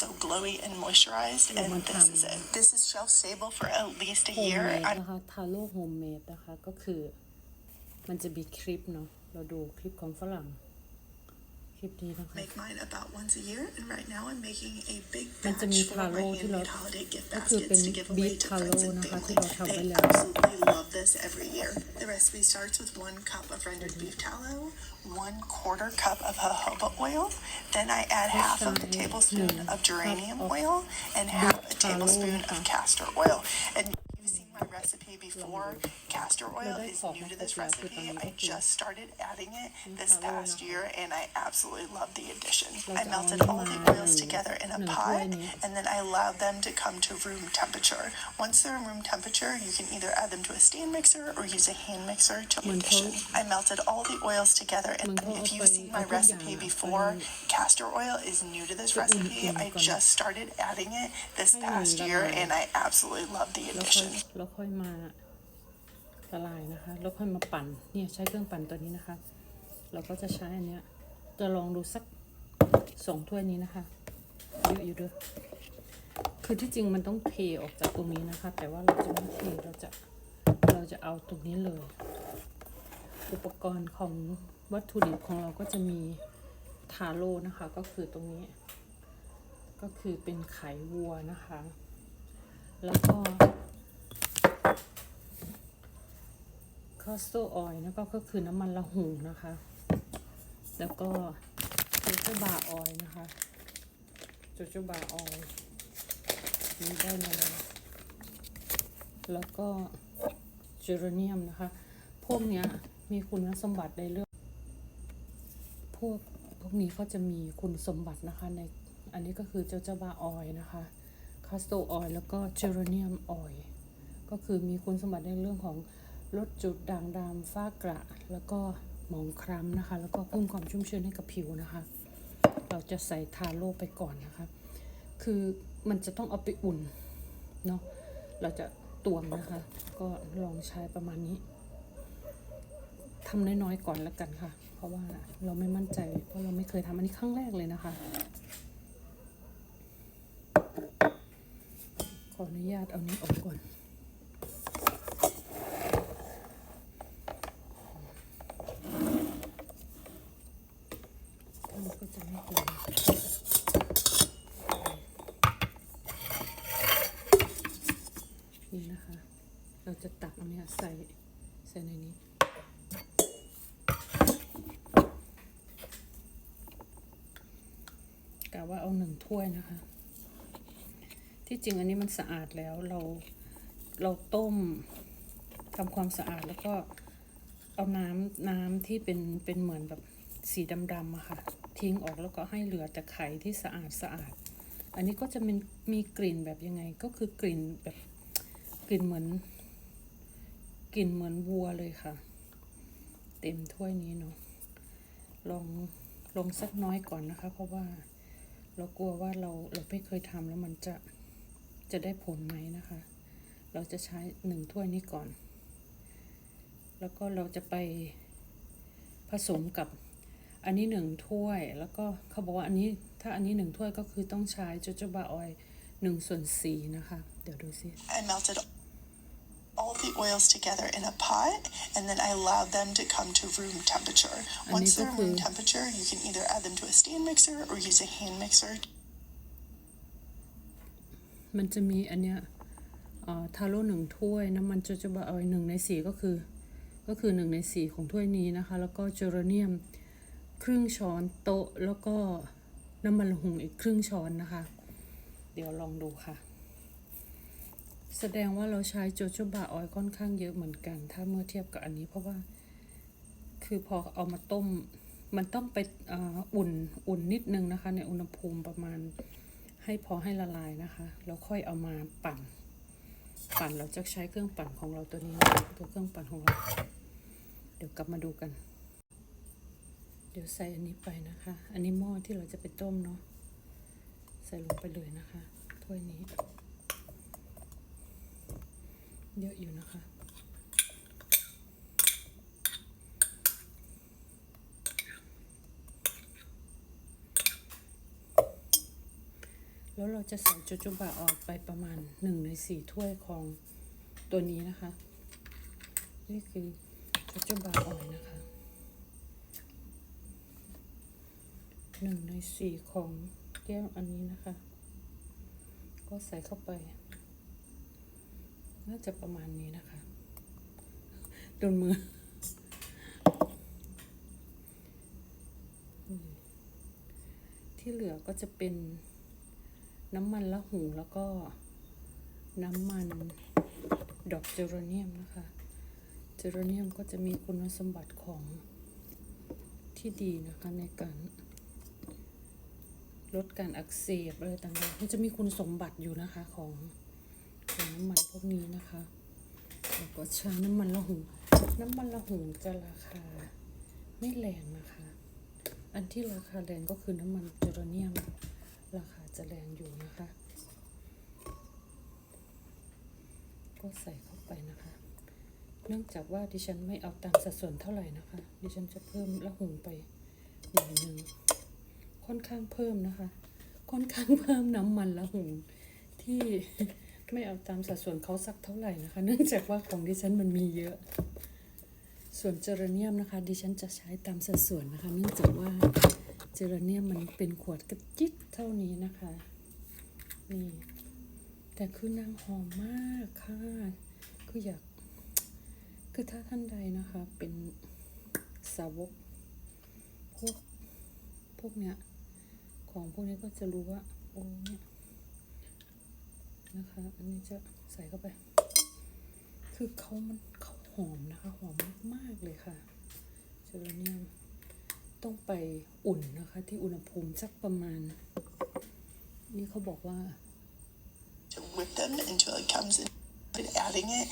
so glowy and moisturized. And this is it. This is shelf stable for at least a โฮม year. เมด I นะคะทาโร่โฮมเมดนะคะ ก็คือ มันจะมีคลิปเนาะเราดูคลิปของฝรั่ง คลิปนี้นะคะ make mine about once a year. And right now I'm making a big มันจะ batch มี for ทา my โร่ที่เรา handmade holiday gift ก็คือเป็น baskets to give บี away ท to ทาโร่ friends and นะคะ family. ที่เราทำไว้ They แล้ว absolutely love this every year. The recipe starts with one cup of rendered beef tallow, one quarter cup of jojoba oil. Then I add half of a tablespoon of geranium oil and half a tablespoon of castor oil. And you've seen my recipe before. Castor oil is new to this recipe. I just started adding it this past year and I absolutely love the addition. I melted all the oils together in a pot and then I allowed them to come to room temperature. Once they're in room temperature, you can either add them to a stand mixer or use a hand mixer to addition. I melted all the oils together and if you've seen my recipe before, castor oil is new to this recipe. I just started adding it this past year and I absolutely love the addition. ละลายนะคะ แล้วค่อยมาปั่นเนี่ยใช้เครื่องปั่นตัวนี้นะคะ เราก็จะใช้อันเนี้ยจะลองดูสักสองถ้วยนี้นะคะเยอะอยู่ด้วยคือที่จริงมันต้องเทออกจากตรงนี้นะคะ แต่ว่าเราจะไม่เทเราจะเราจะเอาตรงนี้เลย อุปกรณ์ของวัตถุดิบของเราก็จะมีทาโร่นะคะ ก็คือตรงนี้ ก็คือเป็นไข่วัวนะคะ แล้วก็คอ สโตออยล์แล้วก็คือน้ำมันละหูนะคะ แล้วก็โจโจบาออยล์นะคะโจโจบาออยล์นี่ได้มาแล้วแล้วก็เจอร์เนียมนะคะ พวกเนี้ยมีคุณสมบัติในเรื่อง พวกพวกนี้ก็จะมีคุณสมบัตินะคะในอันนี้ก็คือโจโจบาออยล์นะคะคาสโตออยล์แล้วก็เจอร์เนียมออยล์ก็คือมีคุณสมบัติในเรื่องของ ลดจุดด่างดำฝ้ากระ แล้วก็หมองคล้ำนะคะ แล้วก็เพิ่มความชุ่มชื้นให้กับผิวนะคะ เราจะใส่ทาโร่ไปก่อนนะคะ คือมันจะต้องเอาไปอุ่นเนาะเราจะตวงนะคะ ก็ลองใช้ประมาณนี้ทำน้อยๆก่อนแล้วกันค่ะ เพราะว่าเราไม่มั่นใจ เพราะเราไม่เคยทำอันนี้ครั้งแรกเลยนะคะ ขออนุญาตเอานี้ออกก่อนมันก็จะไม่เกิน นี่นะคะ เราจะตักอันเนี้ยใส่ใส่ในนี้กะว่าเอาหนึ่งถ้วยนะคะ ที่จริงอันนี้มันสะอาดแล้วเราเราต้มทำความสะอาดแล้วก็เอาน้ำน้ำที่เป็นเป็นเหมือนแบบสีดำๆอะค่ะ ทิ้งออกแล้วก็ให้เหลือแต่ไข่ที่สะอาดสะอาด อันนี้ก็จะมีมีกลิ่นแบบยังไงก็คือกลิ่นแบบ กลิ่นเหมือนกลิ่นเหมือนวัวเลยค่ะ เต็มถ้วยนี้เนาะลองลงสักน้อยก่อนนะคะ เพราะว่าเรากลัวว่าเราเราไม่เคยทำแล้วมันจะจะได้ผลไหมนะคะ เราจะใช้หนึ่งถ้วยนี้ก่อน แล้วก็เราจะไปผสมกับอันนี้หนึ่งถ้วย แล้วก็เขาบอกว่าอันนี้ถ้าอันนี้หนึ่งถ้วยก็คือต้องใช้โจโจบาออยหนึ่งส่วนสี่นะคะ เดี๋ยวดูสิ I melted all the oils together in a pot and then I allowed them to come to room temperature. Once they're room temperature, you can either add them to a stand mixer or use a hand mixer มันจะมีอันเนี้ยเอ่อทาโร่หนึ่งถ้วยน้ำมันโจโจบาออยหนึ่งในสี่ก็คือ ก็คือหนึ่งในสี่ของถ้วยนี้นะคะ แล้วก็เจอร์เนียมครึ่งช้อนโต๊ะ แล้วก็น้ำมันละหุงอีกครึ่งช้อนนะคะ เดี๋ยวลองดูค่ะ แสดงว่าเราใช้โจโจบาออยค่อนข้างเยอะเหมือนกัน ถ้าเมื่อเทียบกับอันนี้เพราะว่า คือพอเอามาต้ม มันต้องไปออุ่นอุ่นนิดนึงนะคะ ในอุณหภูมิประมาณให้พอให้ละลายนะคะ แล้วค่อยเอามาปั่น ปั่นเราจะใช้เครื่องปั่นของเราตัวนี้ตัวเครื่องปั่นของเรา เดี๋ยวกลับมาดูกัน เดี๋ยวใส่อันนี้ไปนะคะ อันนี้หม้อที่เราจะไปต้มเนาะใส่ลงไปเลยนะคะถ้วยนี้ เยอะอยู่นะคะ แล้วเราจะใส่โจโจบะออกไปประมาณหนึ่งในสี่ถ้วยของตัวนี้นะคะ นี่คือโจโจบะออยนะคะหนึ่งในสี่ของแก้วอันนี้นะคะ ก็ใส่เข้าไป น่าจะประมาณนี้นะคะ โดนมือ ที่เหลือก็จะเป็นน้ำมันละหูแล้วก็น้ำมันดอกเจอโรเนียมนะคะ เจอโรเนียมก็จะมีคุณสมบัติของที่ดีนะคะในการลดการอักเสบอะไรต่างๆมันจะมีคุณสมบัติอยู่นะคะของ ของน้ำมันพวกนี้นะคะแล้วก็ใช้น้ำมันละหูน้ำมันละหูจะราคาไม่แรงนะคะ อันที่ราคาแรงก็คือน้ำมันเจอร์เนียม ราคาจะแรงอยู่นะคะ ก็ใส่เข้าไปนะคะ เนื่องจากว่าดิฉันไม่เอาตามสัดส่วนเท่าไหร่นะคะ ดิฉันจะเพิ่มละหุงไปหน่อยหนึ่งค่อนข้างเพิ่มนะคะ ค่อนข้างเพิ่มน้ำมันละหุงที่ ไม่เอาตามสัดส่วนเขาสักเท่าไหร่นะคะ เนื่องจากว่าของดิฉันมันมีเยอะ ส่วนเจอร์เนียมนะคะ ดิฉันจะใช้ตามสัดส่วนนะคะ เนื่องจากว่าเจอร์เนียมมันเป็นขวดกระจิตเท่านี้นะคะนี่แต่คือนางหอมมากค่ะคืออยาก คือถ้าท่านใดนะคะ เป็นสาวกพวกพวกเนี้ยของพวกนี้ก็จะรู้ว่าโอ้เนี่ย นะคะ อันนี้จะใส่เข้าไป คือเขามันเขาหอมนะคะ หอมมากๆเลยค่ะเจอร์เนียมต้องไปอุ่นนะคะ ที่อุณหภูมิสักประมาณ นี่เขาบอกว่า whip them until it comes in. Adding it,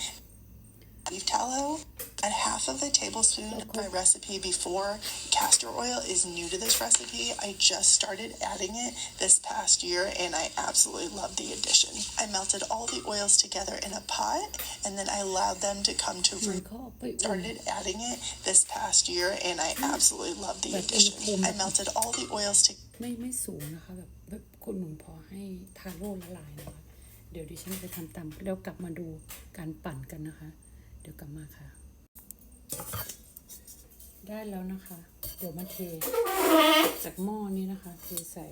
beef tallow, add half of a tablespoon of my recipe before. Castor oil is new to this recipe. I just started adding it this past year and I absolutely love the addition. I melted all the oils together in a pot and then I allowed them to come to เหมือน root. เขาเอาไปอุ่น Started adding it this past year and I absolutely love the But addition. in- I melted all the oils together. ไม่ไม่สูงนะคะ แบบแบบคนหนุนพอให้ทาโร่ละลายนะคะ เดี๋ยวดิฉันไปทำตามเดี๋ยวกลับมาดูการปั่นกันนะคะ เดี๋ยวกลับมาค่ะ ได้แล้วนะคะ เดี๋ยวมาเท จากหม้อนี้นะคะ เทใส่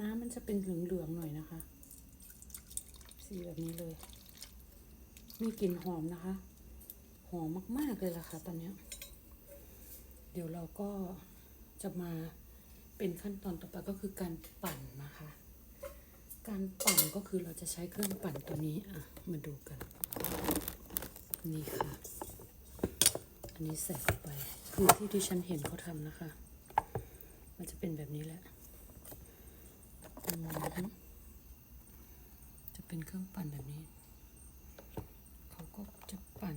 น้ำมันจะเป็นเหลืองๆหน่อยนะคะ สีแบบนี้เลย มีกลิ่นหอมนะคะ หอมมากๆเลยล่ะค่ะตอนนี้ เดี๋ยวเราก็จะมาเป็นขั้นตอนต่อไปก็คือการปั่นนะคะ การปั่นก็คือเราจะใช้เครื่องปั่นตัวนี้อะมาดูกัน นี่ค่ะ อันนี้ใส่เข้าไปคือที่ที่ฉันเห็นเขาทำนะคะ มันจะเป็นแบบนี้แหละ จะเป็นเครื่องปั่นแบบนี้ เขาก็จะปั่น